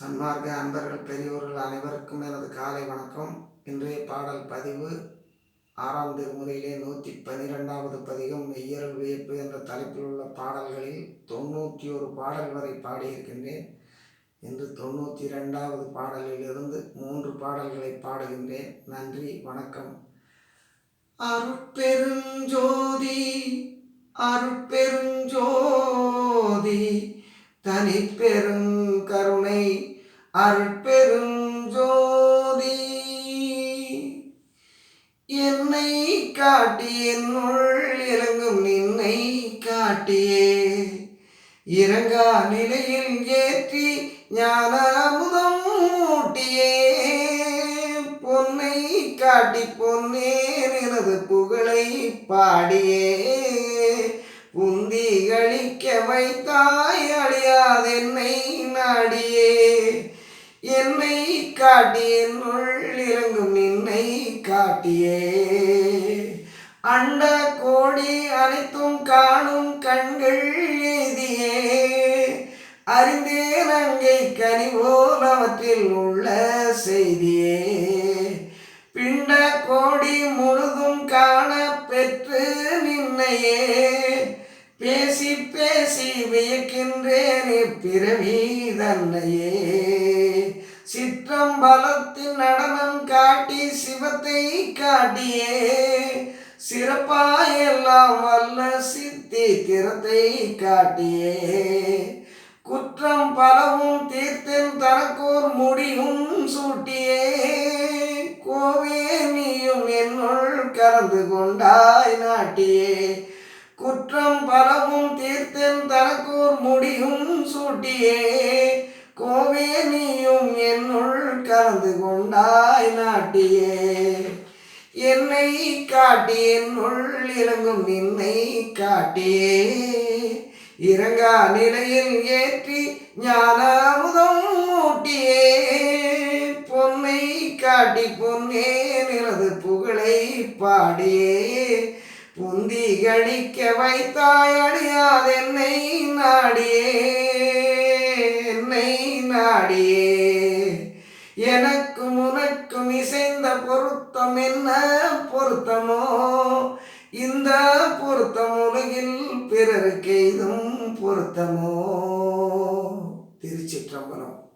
சன்மார்க்க அன்பர்கள் பெரியோர்கள் அனைவருக்கும் எனது காலை வணக்கம். இன்றைய பாடல் பதிவு ஆறாம் திருமுறையிலே நூற்றி பனிரெண்டாவது பதிகம் மெய்யரல் வியப்பு என்ற தலைப்பில் உள்ள பாடல்களில் தொண்ணூற்றி ஒரு பாடல் வரை பாடியிருக்கின்றேன். இன்று தொண்ணூற்றி ரெண்டாவது பாடலிலிருந்து மூன்று பாடல்களை பாடுகின்றேன். நன்றி வணக்கம். அருட்பெருஞ்சோதி அருட்பெருஞ்சோதி தனிப்பெருங் அற்பெருஞ்சோதி என்னை காட்டி என்னுள் இறங்கும் நின்னை காட்டியே. இறங்கா நிலையில் ஏற்றி ஞான அமுதம் மூட்டியே பொன்னை காட்டி பொன்னேன் எனது புகழை பாடியே. உந்தி கழிக்க வைத்தாய் அழியாதென்னை நாடியே. என்னை காட்டி என்னுள் இறங்கும் நின்னை காட்டியே. அண்ட கோடி அனைத்தும் காணும் கண்கள் எய்தியே அறிந்தேன் அங்கே கனிவோல் அவற்றில் உள்ள செய்தியே. பிண்ட கோடி முழுதும் காண பெற்று நின்னையே. பேசி பேசி வியக்கின்றேன் பிறவி தன்னையே. சிற்றம்பலத்தின் நடனம் காட்டி சிவத்தை காட்டியே. சிறப்பாயெல்லாம் வல்ல சித்தி திறத்தை காட்டியே. குற்றம் பலவும் தீர்த்தன் தனக்கோர் முடியும் சூட்டியே. கோவே நீயும் என்னுள் கலந்து கொண்டாய் நாட்டியே. குற்றம் பலவும் தீர்த்தன் தனக்கோர் முடியும் சூட்டியே. கோவே நீயும் என்னுள் கலந்து கொண்டாய் நாட்டியே. என்னை காட்டி என்னுள் இறங்கும் நின்னை காட்டியே. இறங்கா நிலையில் ஏற்றி ஞானாமுதம் மூட்டியே. பொன்னை காட்டி பொன்னே எனது புகழை பாடியே. புந்தி கழிக்க வைத்தாய் அடியாதென்னை நாடியே. உன்னை நாடியே எனக்கும் உனக்கும் இசைந்த பொருத்தம் என்ன பொருத்தமோ? இந்த பொருத்தம் உலகில் பிறருக்கு இதும் பொருத்தமோ? திருச்சிற்றம்பலம்.